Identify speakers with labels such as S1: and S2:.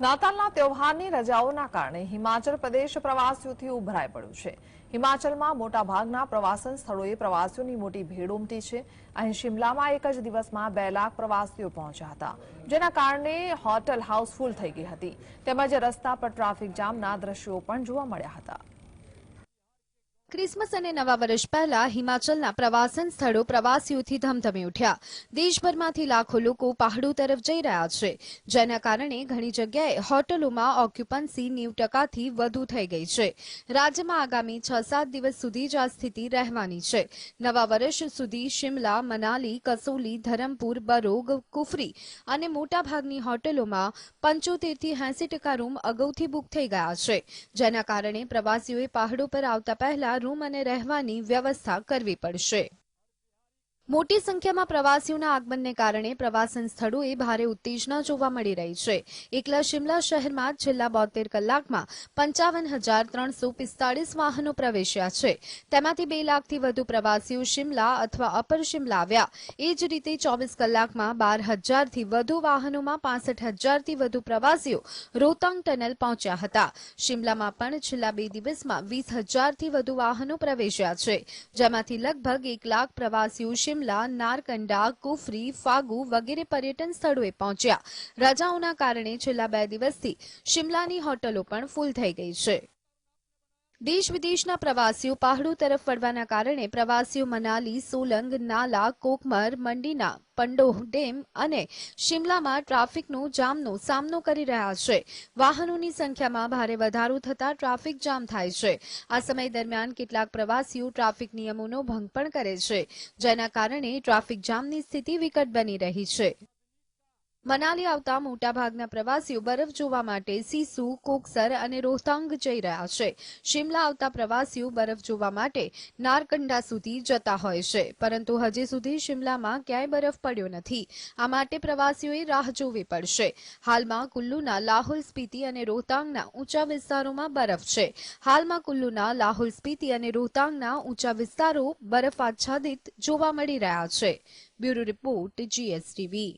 S1: નાતાલના તહેવારની રજાઓના કારણે હિમાચલ પ્રદેશ પ્રવાસીઓથી ઉભરાઈ પડ્યું છે. હિમાચલમાં મોટાભાગના પ્રવાસન સ્થળોએ પ્રવાસીઓની મોટી ભીડ ઉમટી છે. અહીં શિમલામાં એક જ દિવસમાં બે લાખ પ્રવાસીઓ પહોંચ્યા હતા, જેના કારણે હોટલ હાઉસફુલ થઈ ગઈ હતી. તેમજ રસ્તા પર ટ્રાફિક જામના દ્રશ્યો પણ જોવા મળ્યા હતા.
S2: ક્રિસમસ અને નવા વર્ષ પહેલા હિમાચલના પ્રવાસન સ્થળો પ્રવાસીઓથી ધમધમી ઉઠ્યા. દેશભરમાંથી લાખો લોકો પહાડો તરફ જઈ રહ્યા છે. જેના કારણે ઘણી જગ્યાએ હોટલોમાં ઓક્યુપન્સી નેવ ટકાથી વધુ થઈ ગઈ છે. રાજ્યમાં આગામી છ સાત દિવસ સુધી જ આ સ્થિતિ રહેવાની છે. નવા વર્ષ સુધી શિમલા, મનાલી, કસોલી, ધરમપુર, બરોગ, કુફરી અને મોટાભાગની હોટલોમાં પંચોતેરથી એંસી ટકા રૂમ અગાઉથી બુક થઈ ગયા છે. જેના કારણે પ્રવાસીઓએ પહાડો પર આવતા પહેલા રૂમ અને રહેવાની વ્યવસ્થા કરવી પડશે. મોટી સંખ્યામાં પ્રવાસીઓના આગમનને કારણે પ્રવાસન સ્થળોએ ભારે ઉત્તેજના જોવા મળી રહી છે. એકલા શિમલા શહેરમાં છેલ્લા બોતેર કલાકમાં પંચાવન હજાર ત્રણસો પિસ્તાળીસ વાહનો પ્રવેશ્યા છે. તેમાંથી બે લાખથી વધુ પ્રવાસીઓ શિમલા અથવા અપર શિમલા આવ્યા. એ જ રીતે ચોવીસ કલાકમાં બાર હજારથી વધુ વાહનોમાં પાસઠ હજારથી વધુ પ્રવાસીઓ રોહતાંગ ટનલ પહોંચ્યા હતા. શિમલામાં પણ છેલ્લા બે દિવસમાં વીસ હજારથી વધુ વાહનો પ્રવેશ્યા છે. જેમાંથી લગભગ એક લાખ પ્રવાસીઓ શિમલા, નારકંડા, કુફરી, ફાગુ વગેરે પર્યટન સ્થળોએ પહોંચ્યા. રજાઓના કારણે છેલ્લા બે દિવસથી શિમલાની હોટલો પણ ફૂલ થઈ ગઈ છે. દેશ વિદેશના પ્રવાસીઓ પહાડો તરફ વળવાના કારણે પ્રવાસીઓ મનાલી, સોલંગ, નાલા, કોકમર, મંડીના, પંડોહ ડેમ અને શિમલામાં ટ્રાફિકનો જામનો સામનો કરી રહ્યા છે. વાહનોની સંખ્યામાં ભારે વધારો થતા ટ્રાફિક જામ થાય છે. આ સમય દરમિયાન કેટલાક પ્રવાસીઓ ટ્રાફિક નિયમોનો ભંગ પણ કરે છે, જેના કારણે ટ્રાફિક જામની સ્થિતિ વિકટ બની રહી છે. મનાલી આવતા મોટાભાગના પ્રવાસીઓ બરફ જોવા માટે સીસુ, કોકસર અને રોહતાંગ જઈ રહ્યા છે. શિમલા આવતા પ્રવાસીઓ બરફ જોવા માટે નારકંડા સુધી જતા હોય છે. પરંતુ હજી સુધી શિમલામાં ક્યાંય બરફ પડ્યો નથી. આ માટે પ્રવાસીઓએ રાહ જોવી પડશે. હાલમાં કુલ્લુના લાહોલ સ્પીતિ અને રોહતાંગના ઊંચા વિસ્તારોમાં બરફ છે. હાલમાં કુલ્લુના લાહોલ સ્પીતિ અને રોહતાંગના ઊંચા વિસ્તારો બરફ આચ્છાદિત જોવા મળી રહ્યા છે. Bureau report, GSTV.